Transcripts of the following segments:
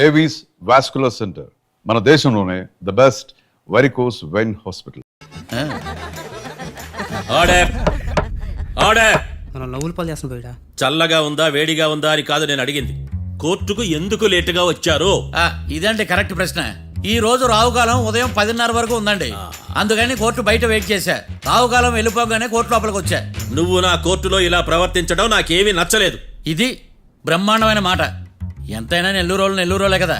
Avis vascular centre మన దేశంలోనే the best varicose vein hospital order order మనం లవ్వులు పాలు చేస్తున్నాం చల్లగా ఉందా వేడిగా ఉందా అని కాదు నేను అడిగింది. కోర్టుకు ఎందుకు లేటుగా వచ్చారు? ఆ, ఇదండి కరెక్ట్ ప్రశ్న. ఈ రోజు రావుకాలం ఉదయం పదిన్నర వరకు ఉందండి. అందుకని కోర్టు బయట వెయిట్ చేశా. రావుకాలం వెళ్ళిపోగానే కోర్టు లోపలికి వచ్చా. నువ్వు నా కోర్టులో ఇలా ప్రవర్తించడం నాకేమీ నచ్చలేదు. ఇది బ్రహ్మాండమైన మాట. ఎంతైనా నెల్లూరు రోజులు నెల్లూరు రోజులే కదా.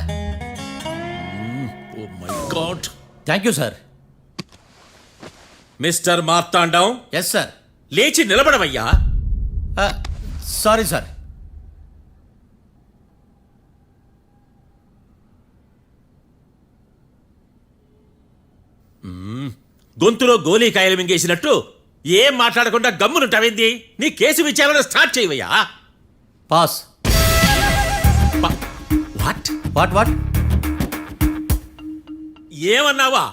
ఓ my god thank you sir mister Marthandam yes sir లేచి నిలబడవయ్యా. సారీ సార్ గొంతులో గోలీకాయలు మింగేసినట్టు ఏం మాట్లాడకుండా గమ్మునుంటావేంది? నీ కేసు విచారణ స్టార్ట్ చేయవయ్యా. పాస్ వాట్ వాట్ వాట్ ఏమన్నావా?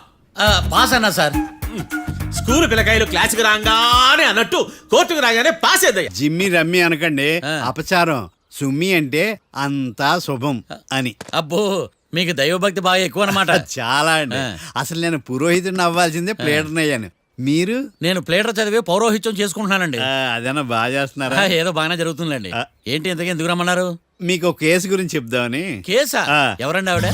పాస్ అన్నా సార్. స్కూల్ పిల్లకాయలు క్లాసుకు రాగానే అన్నట్టు కోర్టుకు రాగానే పాస్ అయ్యా జిమ్మి రమ్మి అనకండి. అపచారం. సుమ్మి అంటే అంతా శుభం అని. అబ్బో మీకు దైవభక్తి బాగా ఎక్కువ అన్నమాట. చాలా అండి. అసలు నేను పురోహితుడిని అవ్వాల్సిందే ప్లేటర్ని అయ్యాను. మీరు? నేను ప్లేటర్ చదివి పౌరోహిత్యం చేసుకుంటున్నానండి. అదేనా బాగా చేస్తున్నారా? ఏదో బాగానే జరుగుతుందండి. ఏంటి ఇంతకీ ఎందుకు రమ్మన్నారు? మీకు ఒక కేసు గురించి చెప్దామని. కేసా? ఆ. ఎవరండి ఆవిడ?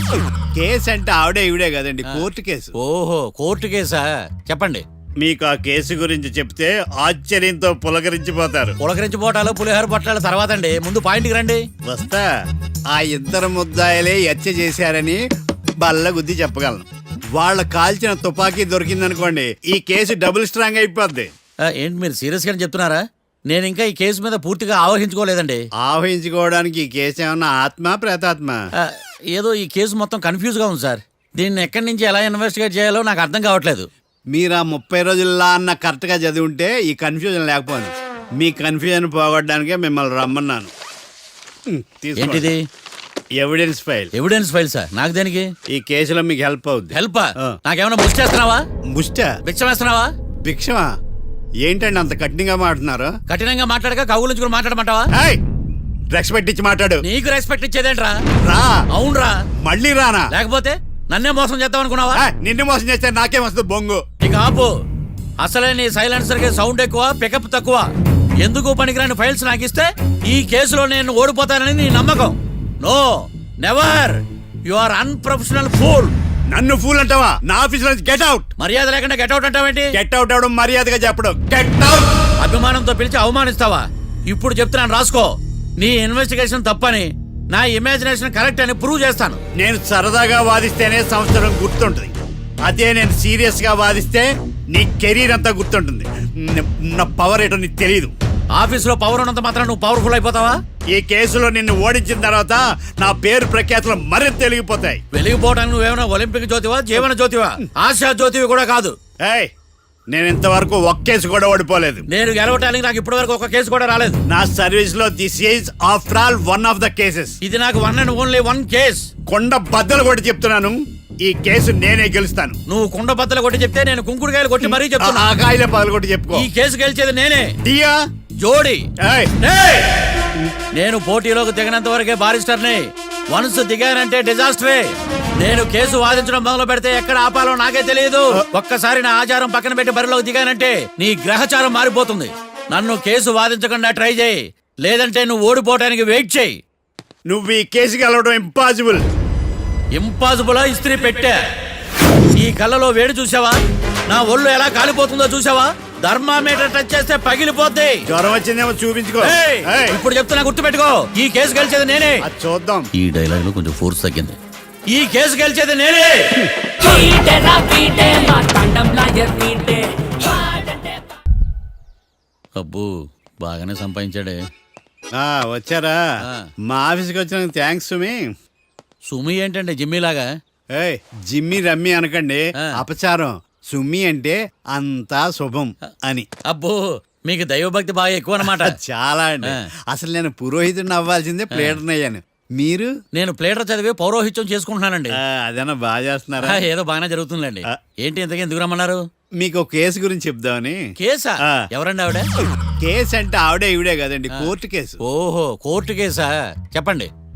కేసు అంటే ఆవిడే ఈవిడే కదండి కోర్టు కేసు. ఓహో కోర్టు కేసా? చెప్పండి. మీకు ఆ కేసు గురించి చెప్తే ఆశ్చర్యంతో పులకరించిపోతారు. పులకరించి పోటాలు పులిహోర పొట్టాలు తర్వాత అండి. ముందు పాయింట్కి రండి. వస్తా. ఆ ఇద్దరు ముద్దాయలే హత్య చేశారని బల్ల గుద్ది చెప్పగలను. వాళ్ళ కాల్చిన తుపాకీ దొరికిందనుకోండి ఈ కేసు డబుల్ స్ట్రాంగ్ అయిపోద్ది. ఆ, ఏంటి మీరు సీరియస్గా చెప్తున్నారా? నేను ఇంకా ఈ కేసు మీద పూర్తిగా ఆవహించుకోలేదండి. ఆవహించుకోవడానికి ఈ కేసు ఏమన్నా ఆత్మ ప్రేతాత్మ? ఆ, ఏదో ఈ కేసు మొత్తం కన్ఫ్యూజ్గా ఉంది సార్. దీన్ని ఎక్కడి నుంచి ఎలా ఇన్వెస్టిగేట్ చేయాలో నాకు అర్థం కావట్లేదు. మీరు ఆ ముప్పై రోజుల్లో అన్న కరెక్ట్గా చదివి ఉంటే ఈ కన్ఫ్యూజన్ లేకపోను. మీ కన్ఫ్యూజన్ పోగొట్టడానికే మిమ్మల్ని రమ్మన్నాను. హ్మ్, తీసుకోండి. ఏంటిది? Evidence file evidence file sir నాకు దేనికి? ఈ కేసులో మీకు హెల్ప్ అవుద్ది. హెల్ప్ ఆ. నాకేమైనా బుక్ చేస్తున్నావా ముష్ట? బిచ్చం వేస్తున్నావా? భిక్షమా? ఏంటండి అంత కఠినంగా మాట్లాడుతున్నారు? కఠినంగా మాట్లాడక కవులించుకుని మాట్లాడమంటావా? ఏయ్! రెస్పెక్ట్ ఇచ్చి మాట్లాడు. నీకు రెస్పెక్ట్ ఇచ్చేదేంట్రా? రా. అవునరా. మళ్ళీ రానా? లేకపోతే నన్నే మోసం చేద్దాం అనుకున్నావా నిన్ను మోసం చేస్తే నాకేం వస్తుంది బొంగు? ఇక ఆపు. అసలే నీ సైలెన్సర్కి సౌండ్ ఎక్కువ పికప్ తక్కువ. ఎందుకు పనికిరాని ఫైల్స్ నాకు ఇస్తే ఈ కేసులో నేను ఓడిపోతానని నీ నమ్మకం. No never you are unprofessional fool నన్ను ఫూల్ అంటావా? నా ఆఫీస్ నుంచి గెట్ అవుట్ మర్యాద లేకుండా గెట్అవుట్ అంటావేంటి? గెట్ అవుట్ అవడం మర్యాదగా చెప్పడం. గెట్ అవుట్ అభిమానంతో పిలిచి అవమానిస్తావా? ఇప్పుడు చెప్తున్నాను రాసుకో. నీ ఇన్వెస్టిగేషన్ తప్పని నా ఇమాజినేషన్ కరెక్ట్ అని ప్రూవ్ చేస్తాను. నేను సరదాగా వాదిస్తేనే సంవత్సరం గుర్తుంటుంది. అదే నేను సీరియస్గా వాదిస్తే నీ కెరీర్ అంతా గుర్తుంటుంది. న- నా పవర్ ఏంటో నీకు తెలియదు ఆఫీసులో పవర్ ఉన్నంత మాత్రం నువ్వు పవర్ఫుల్ అయిపోతావా? ఈ కేసులో నిన్ను ఓడించిన తర్వాత నా పేరు ప్రఖ్యాతులు మరింత తెలిగిపోతాయి వెలిగిపోవడానికి నువ్వేమైనా ఒలింపిక్ జ్యోతివా జీవన జ్యోతివా? ఆశా జ్యోతివి కూడా కాదు. ఏయ్ నేను ఇంతవరకు ఒక్క కేసు కూడా ఓడిపోలేదు. నేను గెలవటానికి నాకు ఇప్పటివరకు ఒక కేసు కూడా రాలేదు. నా సర్వీస్లో this is after all one of the cases. ఇది నాకు one and only one case. కొండ బద్దలు కూడా చెప్తున్నాను. ఈ కేసు నేనే గెలుస్తాను. నువ్వు కుండ బద్దలు కొట్టి చెప్తే నేను కుంకుడుకాయలు కొట్టి మరీ చెప్తున్నా. ఆ కాయలే పగలు కూడా చెప్పుకో. ఈ కేసు గెలిచేది నేనే. దియా జోడి. ఏయ్! నేను పోటీలోకి దిగినంత వరకే బారిస్టర్ని. వన్స్ దిగానంటే డిజాస్టరే. నేను కేసు వాదించడం మొదలు పెడితే ఎక్కడ ఆపాలో నాకే తెలియదు. ఒక్కసారి నా ఆచారం పక్కన పెట్టి బరిలోకి దిగానంటే నీ గ్రహచారం మారిపోతుంది. నన్ను కేసు వాదించకుండా ట్రై చేయి. లేదంటే నువ్వు ఓడిపోవటానికి వెయిట్ చేయి. నువ్వు ఈ కేసు గెలవడం ఇంపాసిబుల్. ఇంపాసిబుల్ ఇస్త్రీ పెట్టా. ఈ కళ్ళలో వేడి చూసావా నా ఒళ్ళు ఎలా కాలిపోతుందో చూసావా ధర్మామీటర్ టచ్ చేస్తే పగిలిపోద్ది. జ్వరం వచ్చిందేమో చూపించుకో. ఏయ్! ఏయ్, ఇప్పుడు చెప్తున్నా గుర్తుపెట్టుకో. ఈ కేసు గెలిచేది నేనే. అది చూద్దాం. ఈ డైలాగ్లో కొంచెం ఫోర్స్ తగ్గింది. ఈ కేసు గెలిచేది నేనే. పీటే అబ్బో బాగానే సంపాదించాడే. ఆ వచ్చారా? ఆ. మా ఆఫీస్కి వచ్చినందుకు థ్యాంక్స్ సుమి. సుమి ఏంటంటే జిమ్మీలాగా? ఏయ్ జిమ్మి రమ్మి అనకండి. ఆ. అపచారం. సుమ్మి అంటే అంతా శుభం అని. అబ్బో మీకు దైవభక్తి బాగా ఎక్కువ అన్నమాట చాలా అండి. అసలు నేను పురోహితుడిని అవ్వాల్సిందే ప్లేటర్ని అయ్యాను మీరు? నేను ప్లేటర్ చదివి పౌరోహిత్యం చేసుకుంటున్నానండి. అదేనా బాగా చేస్తున్నారా? ఏదో బాగానే జరుగుతుందండి. ఏంటి ఇంతకీ ఎందుకు రమ్మన్నారు? మీకు ఒక కేసు గురించి చెప్దామని. కేసా. ఎవరండి ఆవిడ? కేసు అంటే ఆవిడే ఈవిడే కదండి కోర్టు కేసు. ఓహో కోర్టు కేసా? చెప్పండి.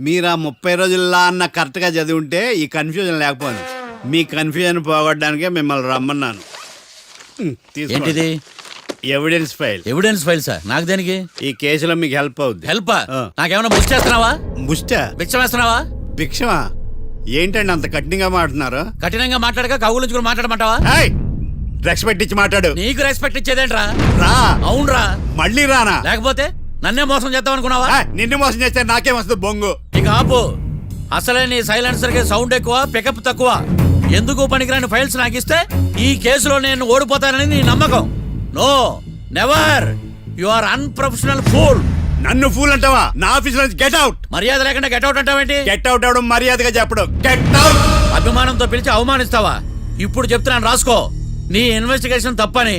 మీరు ఆ ముప్పై రోజుల్లో అన్న కరెక్ట్గా చదివి ఉంటే ఈ కన్ఫ్యూజన్ లేకపోయింది మీ కన్ఫ్యూజన్ పోగొట్టడానికే మిమ్మల్ని రమ్మన్నాను. ఏంటిది? Evidence file evidence file sir నాకు దేనికి? ఈ కేసులో మీకు హెల్ప్ అవుద్ది. హెల్ప్. నాకేమైనా బుక్ చేస్తున్నావా? ముష్ట భిక్షం వేస్తున్నావా? భిక్షమా? ఏంటండి అంత కఠినంగా మాట్లాడుతున్నారు? కఠినంగా మాట్లాడక కవుల నుంచి కూడా మాట్లాడమంటావా! డ్రగ్స్ పెట్టించి మాట్లాడు. నీకు రెస్పెక్ట్ ఇచ్చేదేంట్రా? రా. అవునరా. మళ్ళీ రానా? లేకపోతే నన్నే మోసం చేద్దాం అనుకున్నావా నిన్ను మోసం చేస్తే నాకేం వస్తుంది బొంగు. ఇక ఆపు. అసలే నీ సైలెన్సర్కి సౌండ్ ఎక్కువ పికప్ తక్కువ. ఎందుకు పనికిరాని ఫైల్స్ నాకు ఇస్తే ఈ కేసులో నేను ఓడిపోతానని నీ నమ్మకం. No never you are unprofessional fool నన్ను ఫూల్ అంటావా? నా ఆఫీస్ నుంచి గెట్ అవుట్ మర్యాద లేకుండా గెట్అవుట్ అంటావేంటి గెట్ అవుట్ అవడం మర్యాదగా చెప్పడం. గెట్ అవుట్ అభిమానంతో పిలిచి అవమానిస్తావా? ఇప్పుడు చెప్తున్నాను రాసుకో. నీ ఇన్వెస్టిగేషన్ తప్పని.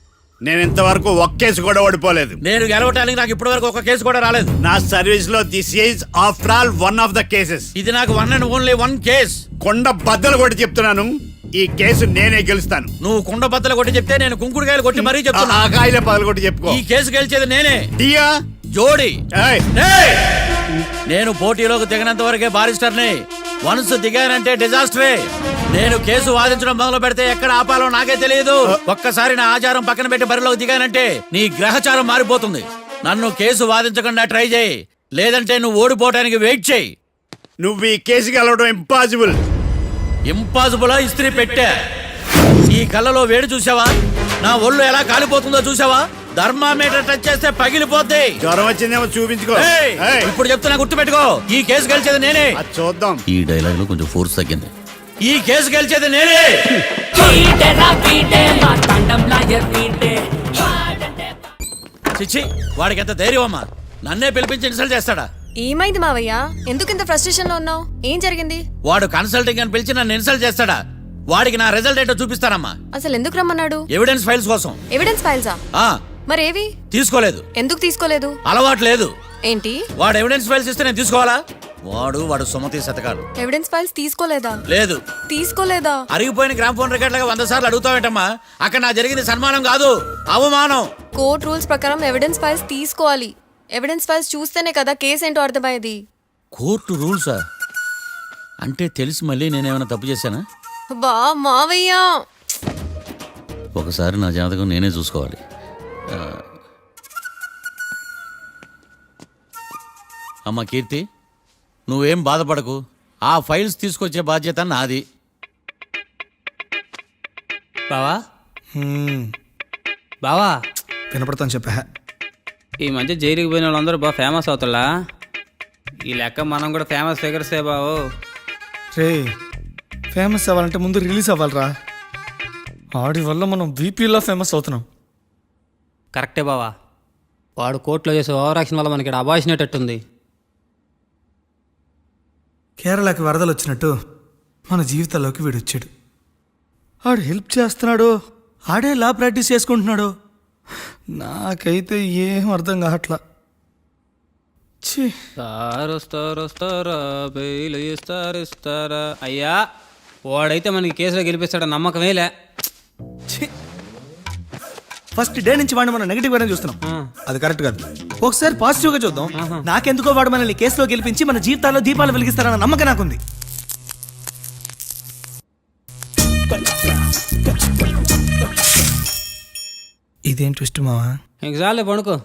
నేను ఇంతవరకు ఒక్క కేసు కూడా ఓడిపోలేదు. నేను గెలవటానికి నాకు ఇప్పటివరకు ఒక కేసు కూడా రాలేదు. నా సర్వీస్లో this is after all one of the cases. ఇది నాకు one and only one case. కొండ బద్దలు కూడా చెప్తున్నాను. ఈ కేసు నేనే గెలుస్తాను. నువ్వు కుండ బద్దలు కొట్టి చెప్తే నేను కుంకుడుకాయలు కొట్టి మరీ చెప్తున్నా. ఆ కాయల పదలు కూడా చెప్పుకో. ఈ కేసు గెలిచేది నేనే. డియా జోడి. ఏయ్. ఏయ్! నేను పోటీలోకి దిగినంత వరకే బారిస్టర్ని వన్స్ దిగానంటే డిజాస్టరే నేను కేసు వాదించడం మొదలు పెడితే ఎక్కడ ఆపాలో నాకే తెలియదు. ఒక్కసారి నా ఆచారం పక్కన పెట్టి బరిలోకి దిగానంటే నీ గ్రహచారం మారిపోతుంది. నన్ను కేసు వాదించకుండా ట్రై చేయి. లేదంటే నువ్వు ఓడిపోవటానికి వెయిట్ చేయి. నువ్వు ఈ కేసు గెలవడం ఇంపాసిబుల్ ఇంపాసిబుల్ ఇస్త్రీ పెట్టా. ఈ కళ్ళలో వేడి చూసావా నా ఒళ్ళు ఎలా కాలిపోతుందో చూసావా థర్మామీటర్ టచ్ చేస్తే పగిలిపోద్ది. జ్వరం వచ్చిందేమో చూపించుకో. ఇప్పుడు చెప్తున్నా గుర్తుపెట్టుకో. ఈ కేసు గెలిచేది నేనే. చూద్దాం. ఈ డైలాగ్లో కొంచెం ఫోర్స్ తగ్గింది. ఈ కేసు గెలిచేది నేనే. చిచ్చి వాడికి ఎంత ధైర్యం అమ్మా. నన్నే పిలిపించి ఇన్సల్ట్ చేస్తాడా? ఏమైంది మావయ్య? ఎందుకు ఇంత ఫ్రస్ట్రేషన్లో ఉన్నావు? ఏం జరిగింది? వాడు కన్సల్టింగ్ అని పిలిచి నన్ను ఇన్సల్ట్ చేస్తాడా? వాడికి నా రిజల్ట్ ఏంటో చూపిస్తానమ్మా. అసలు ఎందుకు రమ్మన్నాడు? ఎవిడెన్స్ ఫైల్స్ కోసం. ఎవిడెన్స్ ఫైల్సా ఆ. మరేవి? తీసుకోలేదు. ఎందుకు తీసుకోలేదు? అలవాటు లేదు. ఏంటి? వాడు ఎవిడెన్స్ ఫైల్స్ ఇస్తే నేను తీసుకోవాలా? వాడు వాడు సుమతి శతకాలు. ఎవిడెన్స్ ఫైల్స్ తీసుకోలేదా? లేదు. తీసుకోలేదా? అరిగిపోయిన గ్రామ్ ఫోన్ రికార్డులుగా వంద సార్లు అడుగుతావేంటమ్మా? అక్కడ నా జరిగింది సన్మానం కాదు అవమానం. కోర్ట్ రూల్స్ ప్రకారం ఎవిడెన్స్ ఫైల్స్ తీసుకోవాలి. ఎవిడెన్స్ ఫైల్స్ చూస్తేనే కదా కేసు ఏంటో అర్థమయ్యేది. కోర్టు రూల్సా అంటే తెలిసి మళ్ళీ నేనేమైనా తప్పు చేశానా? బా మావయ్య! ఒకసారి నా జాతకం నేనే చూసుకోవాలి. ఆ. అమ్మ కీర్తి. నువ్వేం బాధపడకు. ఆ ఫైల్స్ తీసుకొచ్చే బాధ్యత నాది. బావా? బావా? వినపడతాను చెప్పా. ఈ మధ్య జైలుకి పోయిన వాళ్ళందరూ బాగా ఫేమస్ అవుతారా ఈ లెక్క మనం కూడా ఫేమస్ ఫిగర్సే బావు. రే ఫేమస్ అవ్వాలంటే ముందు రిలీజ్ అవ్వాలిరా. ఆడి వల్ల మనం బీపీలో ఫేమస్ అవుతున్నాం. కరెక్టే బావా. వాడు కోర్టులో చేసే ఓవర్ యాక్షన్ వల్ల మనకి అబాయిసినట్టుంది కేరళకి వరదలు వచ్చినట్టు మన జీవితాల్లోకి వీడు వచ్చాడు ఆడు హెల్ప్ చేస్తున్నాడు ఆడే లా ప్రాక్టీస్ చేసుకుంటున్నాడు నాకైతే ఏం అర్థం కావట్లా. ఛీ. సారు వస్తారు వస్తారా బెయిల్ ఇస్తారు ఇస్తారా అయ్యా వాడైతే మనకి కేసులో గెలిపిస్తాడ నమ్మకమేలే. ఛీ. ఫస్ట్ డే నుంచి వాడిని మనం నెగిటివ్ గానే చూస్తున్నాం. అది కరెక్ట్ కాదు. ఒకసారి పాజిటివ్గా చూద్దాం నాకెందుకో వాడు మనల్ని కేసులో గెలిపించి మన జీవితాల్లో దీపాలు వెలిగిస్తారన్న నమ్మకం నాకుంది. ఇదేం ట్విస్ట్ మావా? ఇంక చాలే పడుకో.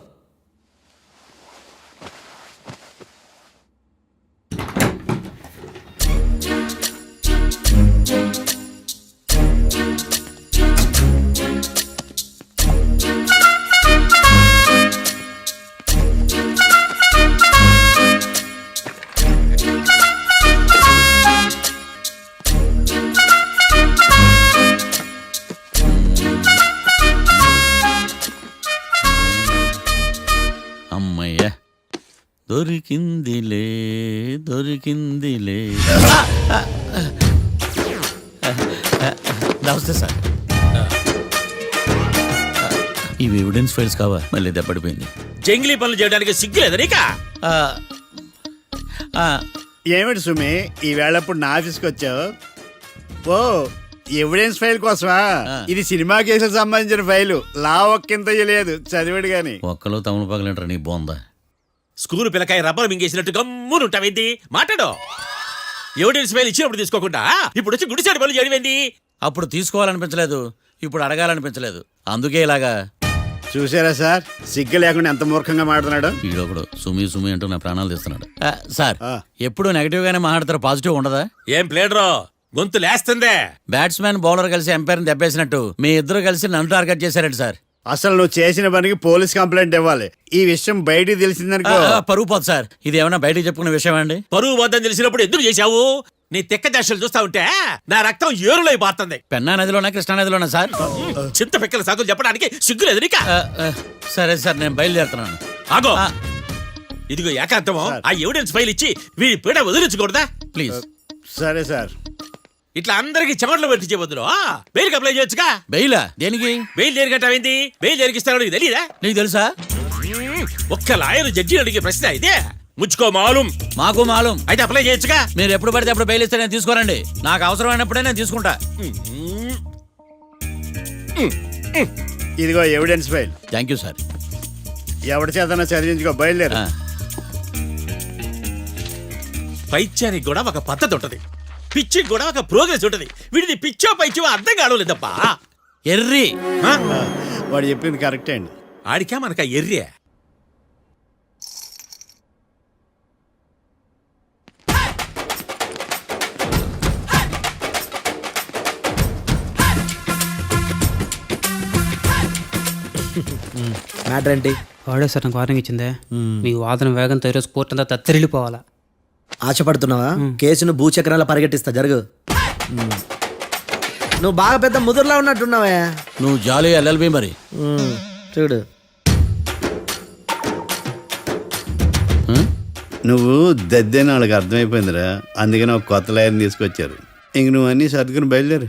నమస్తే సార్. ఇవి ఎవిడెన్స్ ఫైల్స్ కావా? మళ్ళీ దెబ్బడిపోయింది. జంగిలీ పనులు చేయడానికి సిగ్గులేదు నీకా? ఆ, ఆ, ఏమిటి సుమి ఈ వేళప్పుడు నా ఆఫీస్కి వచ్చావు? ఓ ఎవిడెన్స్ ఫైల్ కోసమా. ఇది సినిమా కేసులకు సంబంధించిన ఫైలు. లా ఒక్కింత లేదు చదివాడు గాని. ఒక్కలో తమను పగలంటారు నీ బోందా? School పిల్లకాయ rubber మింగేసినట్టు గమ్మునుంటావేంది? మాట్లాడు. ఎవిడెన్స్ ఫైల్ ఇచ్చినప్పుడు తీసుకోకుండా ఇప్పుడు వచ్చి గుడిసాడు పనులు చేయడం అప్పుడు తీసుకోవాలనిపించలేదు ఇప్పుడు అడగాలనిపించలేదు. అందుకే ఇలాగా. చూసారా సార్? సిగ్గు లేకుండా ఎంత మూర్ఖంగా మాట్లాడుతున్నాడు? సుమి సుమి అంటూ నా ప్రాణాలు తీస్తున్నాడు. ఆ, సార్ ఆ. ఎప్పుడు నెగిటివ్ గానే మాట్లాడతారు పాజిటివ్ ఉండదా? ఏం ప్లేడరో గొంతు లేస్తుందే. బ్యాట్స్మెన్ బౌలర్ కలిసి ఎంపైర్ దెబ్బేసినట్టు మీ ఇద్దరు కలిసి నన్ను టార్గెట్ చేశారండి సార్. అసలు నువ్వు చేసిన పనికి పోలీస్ కంప్లైంట్ ఇవ్వాలి. ఈ విషయం బయటికి తెలిసిందనుకో. ఆ, పరువు పోదు సార్. ఇది ఏమైనా బయటకు చెప్పుకునే విషయం అండి? పరువు వద్దని తెలిసినప్పుడు ఎందుకు చేశావు? నీ తెక్క దశలు చూస్తా ఉంటే నా రక్తం ఏరులై పారుతుంది. పెన్నా నదిలోనా కృష్ణా నదిలోనా సార్? చింత పిక్కల సాకులు చెప్పడానికి సిగ్గులేదు నీకా? సరే సార్ నేను బయలుదేరుతున్నాను. ఆగో. ఇదిగో ఏకాంతమో ఆ ఎవిడెన్స్ ఫైల్ ఇచ్చి వీడి పీడ వదిలించకూడదా? ప్లీజ్. సరే సార్. ఇట్లా అందరికి చెమటలు పెట్టించే బదులు బెయిల్కి అప్లై చేయొచ్చుగా? బెయిలా? దేనికి? బెయిల్ దేనికంటావేంది బెయిల్ దేనికిస్తారో నీకు తెలియదా నీకు తెలుసా? ఒక్క లాయర్ జడ్జి అడిగే ప్రశ్న ఇదే. ముచ్చుకో మాలూం. మాకు మాలూం. అయితే అప్లై చేయొచ్చుగా? మీరు ఎప్పుడు పడితే అప్పుడు బెయిల్ ఇస్తే నేను తీసుకోరండి. నాకు అవసరమైనప్పుడే నేను తీసుకుంటా. ఇదిగో evidence file thank you sir ఎవరి చేతనా చదివించుకో బయలుదేరు. ఆ, పైత్యానికి కూడా ఒక పద్ధతి ఉంటది. పిచ్చికి కూడా ఒక ప్రోగ్రెస్ ఉంటది. వీడిది పిచ్చో పైచో అర్థం కావలేదప్పా ఎర్రి? వాడు చెప్పింది కరెక్టే అండి. ఆడికా మనక ఎర్రే మ్యాటర్ ఏంటి? వాడే సార్ నాకు వార్నింగ్ ఇచ్చిందే. మీ వాదన వేగంతో ఈరోజు కోర్టు అంతా తత్తరిల్లిపోవాలా. ఆశపడుతున్నావా? కేసును భూచక్రాల పరిగెట్టిస్తా జరుగు. నువ్వు బాగా పెద్ద ముదురులా ఉన్నట్టున్నావే. నువ్వు జాలి ఎల్ఎల్బి మరి. చూడు. నువ్వు దద్దని వాళ్ళకి అర్థమైపోయిందిరా. అందుకని ఒక కొత్త లాయర్ని తీసుకొచ్చారు. ఇంక నువ్వు అన్నీ సర్దుకుని బయలుదేరు.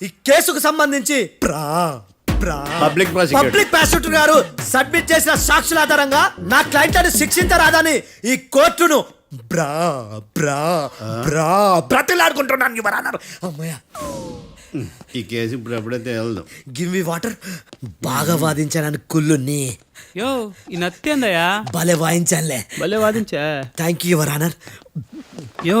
ఈ కేసుకు సంబంధించి ప్రా ప్రా. Public prosecutor. పబ్లిక్ ప్రాసిక్యూటర్ గారు సబ్మిట్ చేసిన సాక్షుల ఆధారంగా నా క్లయింట్ అని శిక్షించరాదని ఈ కోర్టును బ్రా బ్రా బ్రా బ్రతిలాడుకుంటున్నాను యువరానర్ అమ్మయ్య. ఈ కేసు ఇప్పుడు ఎప్పుడైతే వెళ్దాం గివ్ మీ వాటర్ బాగా వాదించానని కుళ్ళుని యో ఈ నత్తేందయ్యా భలే వాయించానులే. భలే వాదించా. థ్యాంక్ యూ యువరానర్ యో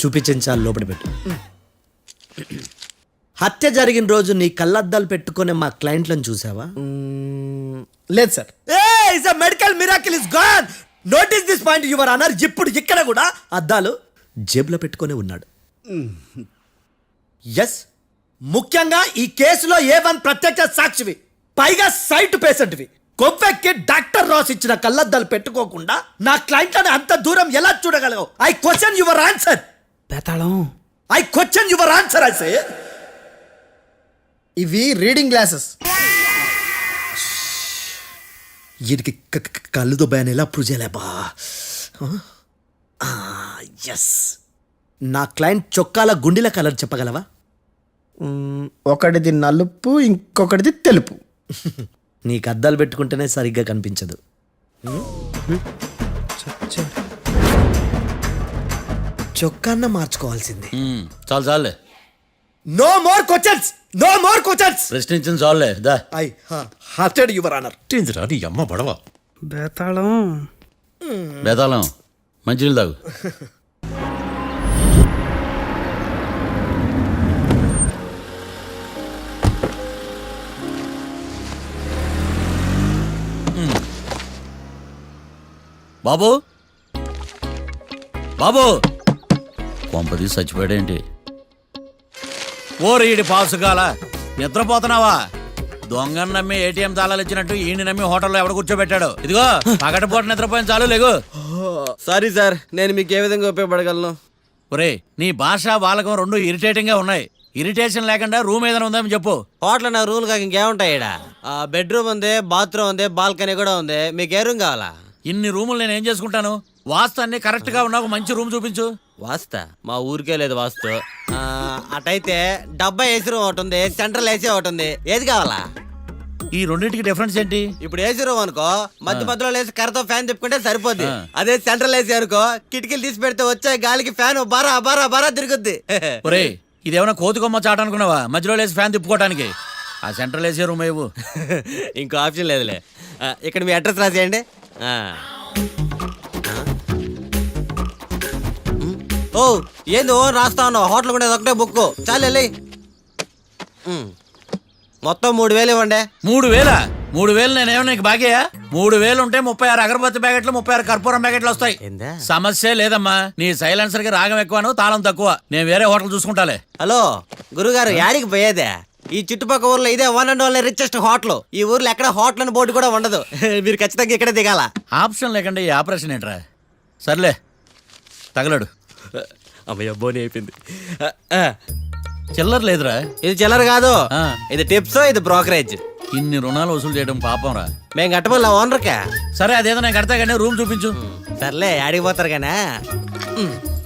చూపించాలి లోపల పెట్టు. హత్య జరిగిన రోజు నీ కళ్ళద్దాలు పెట్టుకునే మా క్లయింట్లను చూసావా? లేదు sir. Is a medical miracle is gone notice this point your అన్నారు ఇప్పుడు ఇక్కడ కూడా అద్దాలు జేబులో పెట్టుకొని ఉన్నాడు. ఎస్ ముఖ్యంగా ఈ కేసులో ఏ వన్ ప్రత్యక్ష సాక్షివి. పైగా సైట్ పేషెంట్వి. కొవ్వెక్కి డాక్టర్ రాస్ ఇచ్చిన కళ్ళద్దాలు పెట్టుకోకుండా నా క్లయింట్లని అంత దూరం ఎలా చూడగలవు? I question your answer బేతాళం I question your answer I say ఇవి రీడింగ్ గ్లాసెస్ వీడికి క- క- కళ్ళు దుబ్బాయని ఎలా ప్రూవ్ చేయలేబా ఎస్ నా క్లయింట్ చొక్కాల గుండెల కలర్ చెప్పగలవా? ఒకటిది నలుపు ఇంకొకటిది తెలుపు. నీకు అద్దాలు పెట్టుకుంటేనే సరిగ్గా కనిపించదు. చొక్కాన్న మార్చుకోవాల్సింది. చాలు చాలులే. No more questions no more questions ప్రశ్నించిన చాలులే దా. ఐ హార్టెడ్ యువర్ ఆనర్ ఏందిరా నీ అమ్మ బడవ బేతాళం. బేతాళం. మంచినీళ్ళు తాగు. బాబు? బాబు? కొంపది చచ్చిపోయాడేంటి? ఓరీడి పాసుగాల నిద్రపోతున్నావా? దొంగను నమ్మి ఏటీఎం తాళాలు ఇచ్చినట్టు ఈయన నమ్మి హోటల్లో ఎవడ కూర్చోబెట్టాడు? ఇదిగో పగటిపూట నిద్రపోయిన చాలు లేగు. సారీ సార్ నేను మీకు ఏ విధంగా ఉపయోగపడగలను? ఒరే నీ భాష బాలకం రెండు ఇరిటేటింగ్గా ఉన్నాయి. ఇరిటేషన్ లేకుండా రూమ్ ఏదైనా ఉందని చెప్పు. హోటల్ నా రూల్ కాక ఇంకేముంటాయి బెడ్రూమ్ ఉంది బాత్రూమ్ ఉంది బాల్కనీ కూడా ఉంది. మీకు ఏ రూమ్ కావాలా? ఇన్ని రూములు నేను ఏం చేసుకుంటాను? వాస్తు అన్ని కరెక్ట్గా ఉన్నా మంచి రూమ్ చూపించు. వాస్తా? మా ఊరికే లేదు వాస్తు. ఆ, అటైతే డబ్బా ఏసీ రూమ్ ఒకటి ఉంది సెంట్రల్ ఏసీ ఒకటి ఉంది. ఏది కావాలా? ఈ రెండింటికి డిఫరెన్స్ ఏంటి? ఇప్పుడు ఏసీ రూమ్ అనుకో మధ్య మధ్యలో లేసి కర్రతో ఫ్యాన్ తిప్పుకుంటే సరిపోద్ది. ఆ. అదే సెంట్రల్ ఏసీ అనుకో కిటికీలు తీసి పెడితే వచ్చే గాలికి ఫ్యాన్ బారా బారా బారా తిరుగుద్ది. ఒరే ఇదేమైనా కోతి కొమ్మ చాట అనుకున్నావా? మధ్యలో లేసి ఫ్యాన్ తిప్పుకోవడానికి ఆ సెంట్రల్ ఏసీ రూమ్ ఇవ్వు. ఇంకో ఆప్షన్ లేదులే. ఆ, ఇక్కడ మీ అడ్రస్ రాసేయండి. ఆ. ఓ ఏంది ఓ రాస్తా ఉన్నావు. హోటల్ కూడా ఒకటే బుక్. చాలు వెళ్ళి. మొత్తం మూడు వేలు ఇవ్వండి. మూడు వేల? మూడు వేలు నేనేమో నీకు బాగేయా మూడు వేలు ఉంటే ముప్పై ఆరు అగరబత్తి ప్యాకెట్లు ముప్పై ఆరు కర్పూరం ప్యాకెట్లు వస్తాయి. ఏందా? సమస్య లేదమ్మా. నీ సైలెన్సర్కి రాగం ఎక్కువను తాళం తక్కువ. నేను వేరే హోటల్ చూసుకుంటాలే. హలో గురుగారు యాడికి పోయేదే? ఈ చుట్టుపక్కల ఊర్లో ఇదే one and only richest hotel ఈ ఊర్లో ఎక్కడ హోటల్ అని బోర్డు కూడా ఉండదు. మీరు ఖచ్చితంగా ఇక్కడే దిగాల? ఆప్షన్ లేకుండా ఈ ఆపరేషన్ ఏంట్రా? సర్లే తగలడు. అమ్మయ్య బోని అయిపోయింది. చిల్లర లేదురా. ఇది చిల్లర కాదు. ఆ. ఇది టిప్స్ ఇది బ్రోకరేజ్. ఇన్ని రుణాలు వసూలు చేయడం పాపం రా మేము కట్టబోలే ఓనర్కే. సరే అదేదో నేను కడతా కానీ రూమ్ చూపించు. సర్లే ఆడికి పోతారు కానీ.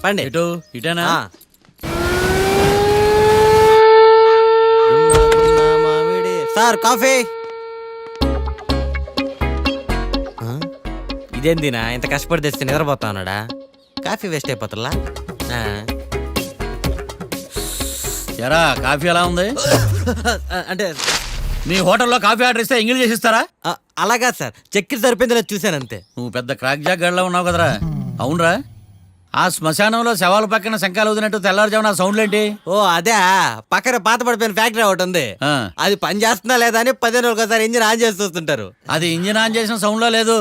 పండి. ఇటు ఇటేనా? ఆ. Sir coffee? ఇదేందినా? ఇంత కష్టపడి తెస్తే నిద్రపోతా ఉన్నాడా? కాఫీ వేస్ట్ అయిపోతుందా. ఎరా కాఫీ ఎలా ఉంది? అంటే మీ హోటల్లో కాఫీ ఆర్డర్ ఇస్తే ఎంగిల్ చేసి ఇస్తారా? ఆ, అలాగా సార్. చక్కెర సరిపోయింది లేదు చూశాను అంతే. నువ్వు పెద్ద క్రాక్ జాక్ గడిలో ఉన్నావు కదరా. అవునరా? ఆ శ్మశానంలో శవాల పక్కన శంకాలు వదినట్టు తెల్లారుజామున ఆ సౌండ్లేంటి ఓ అదే పక్కన పాత పడిపోయిన ఫ్యాక్టరీ ఒకటి ఉంది. అది పని చేస్తుందా లేదా అని పదిహేను ఒకసారి ఇంజిన్ ఆన్ చేసి చూస్తుంటారు. అది ఇంజిన్ ఆన్ చేసిన సౌండ్లో లేదు.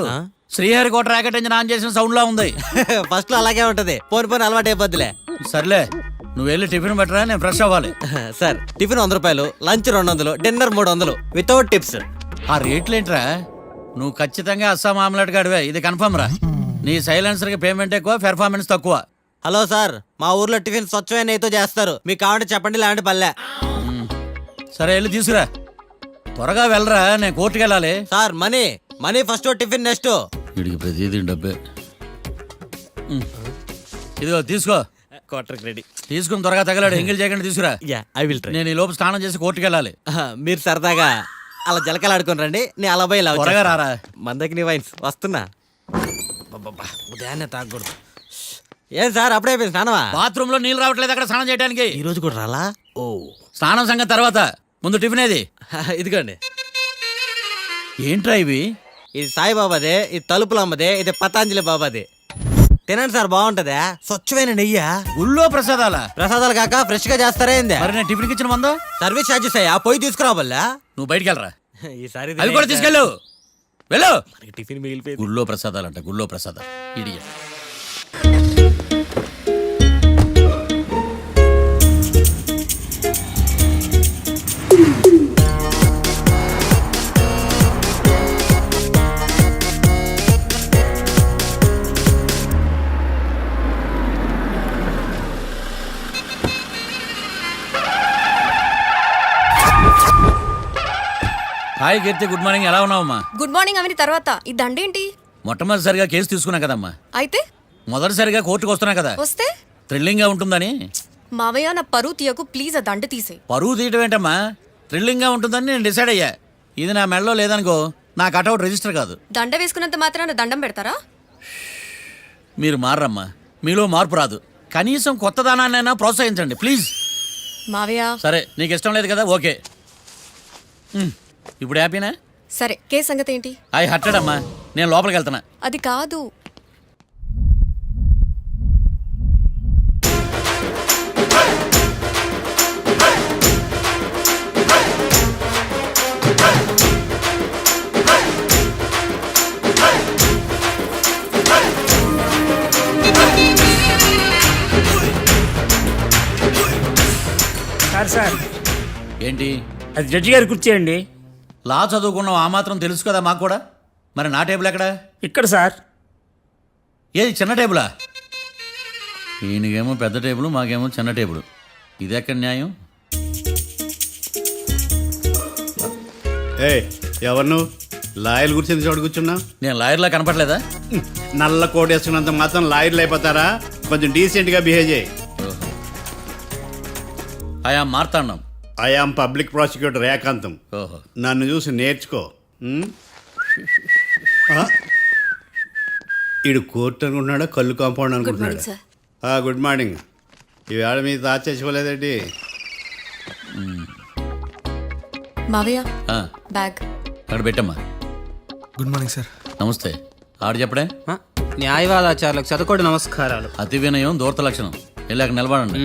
శ్రీహరికోట రాకెట్ ఇంజిన్ ఆన్ చేసిన సౌండ్లో ఉంది. ఫస్ట్లో అలాగే ఉంటది. పోని పోని అలవాటు అయిపోద్దిలే. సర్లే నువ్వు వెళ్ళి టిఫిన్ పెట్టరా నేను ఫ్రెష్ అవ్వాలి. సార్ టిఫిన్ వంద రూపాయలు లంచ్ రెండు వందలు డిన్నర్ మూడు వందలు వితౌట్ టిప్స్ ఆ రేట్లేంట్రా నువ్వు ఖచ్చితంగా అస్సాం ఆమ్లెట్ గడివే ఇది కన్ఫర్మ్ రా. నీ సైలెన్సర్కి పేమెంట్ ఎక్కువ పెర్ఫార్మెన్స్ తక్కువ. హలో సార్ మా ఊర్లో టిఫిన్ స్వచ్ఛమైన నెయ్యితో చేస్తారు. మీకు కావాలంటే చెప్పండి లేదంటే పల్లె. సరే వెళ్ళి తీసుకురా. త్వరగా వెళ్ళరా నేను కోర్టుకి వెళ్ళాలి. Sir money money first tiffin next వీడికి ప్రతిదీ డబ్బే. ఇదిగో తీసుకో. క్వార్టర్ రెడీ తీసుకుని త్వరగా తగలాడు ఎంగిల్ చేయకుండా తీసుకురా. యా ఐ విల్ ట్రై నేను ఈ లోపు స్నానం చేసి కోర్టుకి వెళ్ళాలి. మీరు సరదాగా అలా జలకలు ఆడుకుని రండి నేను అలా పోయి ఇలా త్వరగా. రారా. మందకి నీ వైన్స్ వస్తున్నా. అబ్బబ్బబ్బా, ఉదయాన్నే తాగకూడదు. ఏం సార్ అప్పుడే అయిపోయింది స్నానమా? బాత్రూమ్లో నీళ్ళు రావట్లేదు అక్కడ స్నానం చేయడానికి ఈ రోజు కూడా రాలా? ఓ. స్నానం సంగతి తర్వాత ముందు టిఫిన్ ఏది? ఇదిగోండి. ఏంట్రా ఇవి? ఇది సాయిబాబాదే ఇది తలుపులు అమ్మదే ఇది పతాంజలి బాబాదే తినండి సార్ బాగుంటదా. స్వచ్ఛమైన నెయ్యా? గుళ్ళో ప్రసాదాల? ప్రసాదాలు కాక ఫ్రెష్గా చేస్తారా ఏంది? మరి నేను టిఫిన్కి ఇచ్చిన మందో? సర్వీస్ ఛార్జెస్ అయ్యా? పోయి తీసుకురావల్లా? నువ్వు బయటికి వెళ్ళరా. ఈసారి అవి కూడా తీసుకెళ్ళు. వెళ్ళు. టిఫిన్ మిగిలిపోయింది. గుళ్ళో ప్రసాదాలంట గుళ్ళో ప్రసాదాలు. ఇడియ హాయ్ కీర్తి గుడ్ మార్నింగ్. ఎలా ఉన్నావమ్మా? గుడ్ మార్నింగ్ అవని తర్వాత. ఈ దండేంటి? మొట్టమొదటిసారిగా కేసు తీసుకున్నా కదమ్మా అయితే? మొదటిసారిగా కోర్టుకు వస్తున్నా కదా. వస్తే? థ్రిల్లింగ్గా ఉంటుందని. మావయ్య నా పరువు తీయకు ప్లీజ్ ఆ దండ తీసే పరువు తీయటం ఏంటమ్మా? థ్రిల్లింగ్గా ఉంటుందని నేను డిసైడ్ అయ్యా. ఇది నా మెడలో లేదనుకో నా కటౌట్ రిజిస్టర్ కాదు. దండ వేసుకున్నంత మాత్రాన దండం పెడతారా? మీరు మారమ్మా మీలో మార్పు రాదు. కనీసం కొత్త దానాన్నైనా ప్రోత్సహించండి ప్లీజ్. మావయ్య. సరే నీకు ఇష్టం లేదు కదా ఓకే. ఇప్పుడు హ్యాపీనా? సరే కేసు సంగతి ఏంటి ఐ హట్టెడ్ అమ్మా నేను లోపలికి వెళ్తున్నా. అది కాదు. Sir sir. ఏంటి? అది జడ్జి గారి కుర్చీ అండి. లా చదువుకున్నావు ఆ మాత్రం తెలుసు కదా మాకు కూడా. మరి నా టేబుల్ ఎక్కడ? ఇక్కడ సార్. ఏది చిన్న టేబులా? ఈయనకేమో పెద్ద టేబుల్ మాకేమో చిన్న టేబుల్. ఇది ఎక్కడ న్యాయం? ఏ ఎవరు నువ్వు? లాయర్ కూర్చుని చోటు కూర్చున్నావు? నేను లాయర్లా కనపడలేదా? నల్ల కోట్ వేసుకున్నంత మాత్రం లాయర్లు అయిపోతారా? కొంచెం డీసెంట్గా బిహేవ్ చేయి. ఆయా మార్తాండం. ఐఆమ్ పబ్లిక్ ప్రాసిక్యూటర్ ఏకాంతం ఓహో. నన్ను చూసి నేర్చుకో. ఉమ్? ఆ? ఈడు కోర్టు అనుకుంటున్నాడా? కళ్ళు కాంపౌండ్ మార్నింగ్ అనుకుంటున్నాడా? సార్ ఆ, గుడ్ మార్నింగ్ ఈవేళ మీ తాత చేసుకోలేదండి మావయ్య ఆ, బ్యాగ్. అక్కడ పెట్టమ్మా. గుడ్ మార్నింగ్ సార్ నమస్తే. ఆడు చెప్పడే? ఆ, న్యాయవాదాచారులకు చదువుకోండి నమస్కారాలు. అతి వినయం దూరత లక్షణం. వెళ్ళాక నిలబడండి.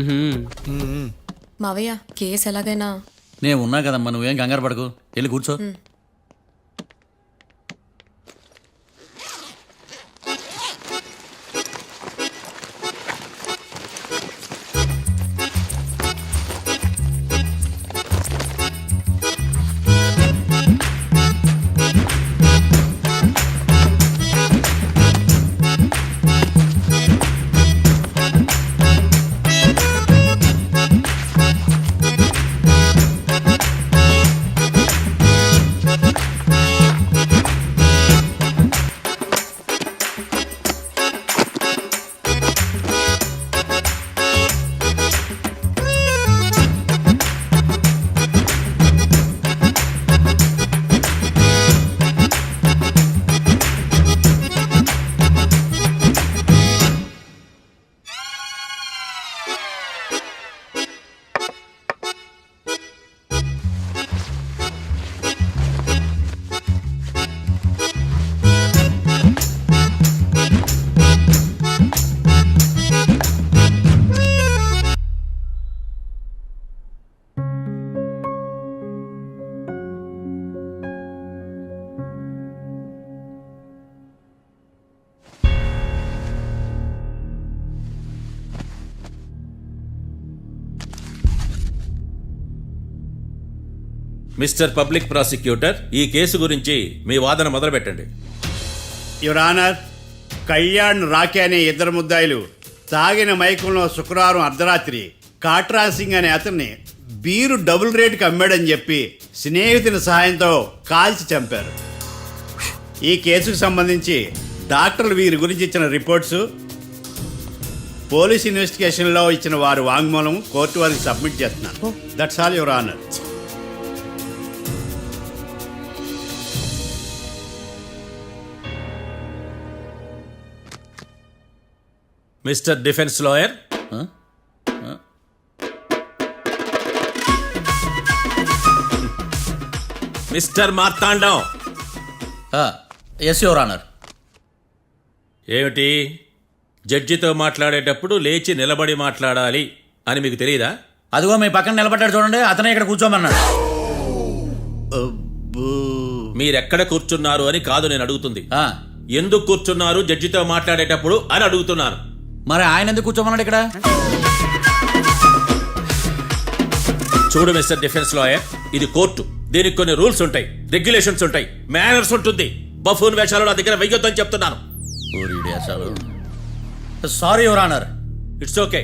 మావయ్య కేసు ఎలాగైనా? నేను ఉన్నా కదమ్మా నువ్వేం కంగారు పడకు. వెళ్ళి కూర్చో. మిస్టర్ పబ్లిక్ ప్రాసిక్యూటర్ ఈ కేసు గురించి మీ వాదన మొదలు పెట్టండి యువర్ ఆనర్ కళ్యాణ్ రాకే అనే ఇద్దరు ముద్దాయిలు తాగిన మైకంలో శుక్రవారం అర్ధరాత్రి కాట్రా సింగ్ అనే అతన్ని బీరు డబుల్ రేటుకి అమ్మాడని చెప్పి స్నేహితుని సహాయంతో కాల్చి చంపారు. ఈ కేసుకు సంబంధించి డాక్టర్లు వీరి గురించి ఇచ్చిన రిపోర్ట్స్ పోలీస్ ఇన్వెస్టిగేషన్లో ఇచ్చిన వారి వాంగ్మూలం కోర్టు వారికి సబ్మిట్ చేస్తున్నాను. That's all your honour. Mister defence lawyer? Mister Marthandam. Yes your honour ఏమిటి? జడ్జితో మాట్లాడేటప్పుడు లేచి నిలబడి మాట్లాడాలి అని మీకు తెలియదా? అదిగో మీ పక్కన నిలబడ్డాడు చూడండి అతనే ఇక్కడ కూర్చోమన్నాడు. మీరెక్కడ కూర్చున్నారు అని కాదు నేను అడుగుతుంది. ఆ, ఎందుకు కూర్చున్నారు జడ్జితో మాట్లాడేటప్పుడు అని అడుగుతున్నాను. మరి ఆయన ఎందుకు కూర్చోమన్నాడు ఇక్కడ? చూడు మిస్టర్ డిఫెన్స్ లాయర్ ఇది కోర్టు. దీనికి కొన్ని రూల్స్ ఉంటాయి రెగ్యులేషన్స్ ఉంటాయి మేనర్స్ ఉంటుంది. బఫూన్ వేషాలు నా దగ్గర వెయ్యొద్దని చెప్తున్నాను. Sorry your honour it's okay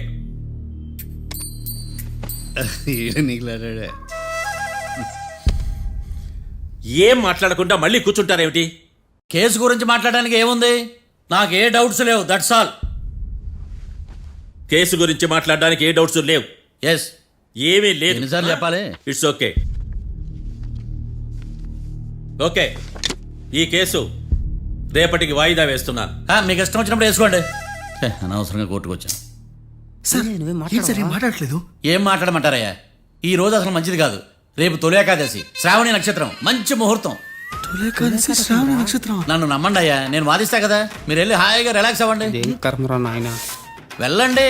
ఏం మాట్లాడకుండా మళ్ళీ కూర్చుంటారేమిటి? కేసు గురించి మాట్లాడడానికి ఏముంది? నాకు ఏ డౌట్స్ లేవు దట్స్ ఆల్ కేసు గురించి మాట్లాడడానికి ఏ డౌట్స్ లేవు. ఎస్ ఏమీ లేదు. ఎన్నిసార్లు చెప్పాలి? ఇట్స్ ఓకే ఓకే ఈ కేసు రేపటికి వాయిదా వేస్తున్నాను ఆ, మీకు ఇష్టం వచ్చినప్పుడు వేసుకోండి. అనవసరంగా కోర్టుకు వచ్చాను సార్ ఏంటి సార్ ఏం మాట్లాడట్లేదు? ఏం మాట్లాడమంటారయ్యా? ఈ రోజు అసలు మంచిది కాదు. రేపు తొలి ఏకాదశి శ్రావణి నక్షత్రం మంచి ముహూర్తం. నక్షత్రం? నన్ను నమ్మండి అయ్యా నేను వాదిస్తా కదా. మీరు వెళ్ళి హాయిగా రిలాక్స్ అవ్వండి. కర్మరా నాయన? వెళ్ళండి.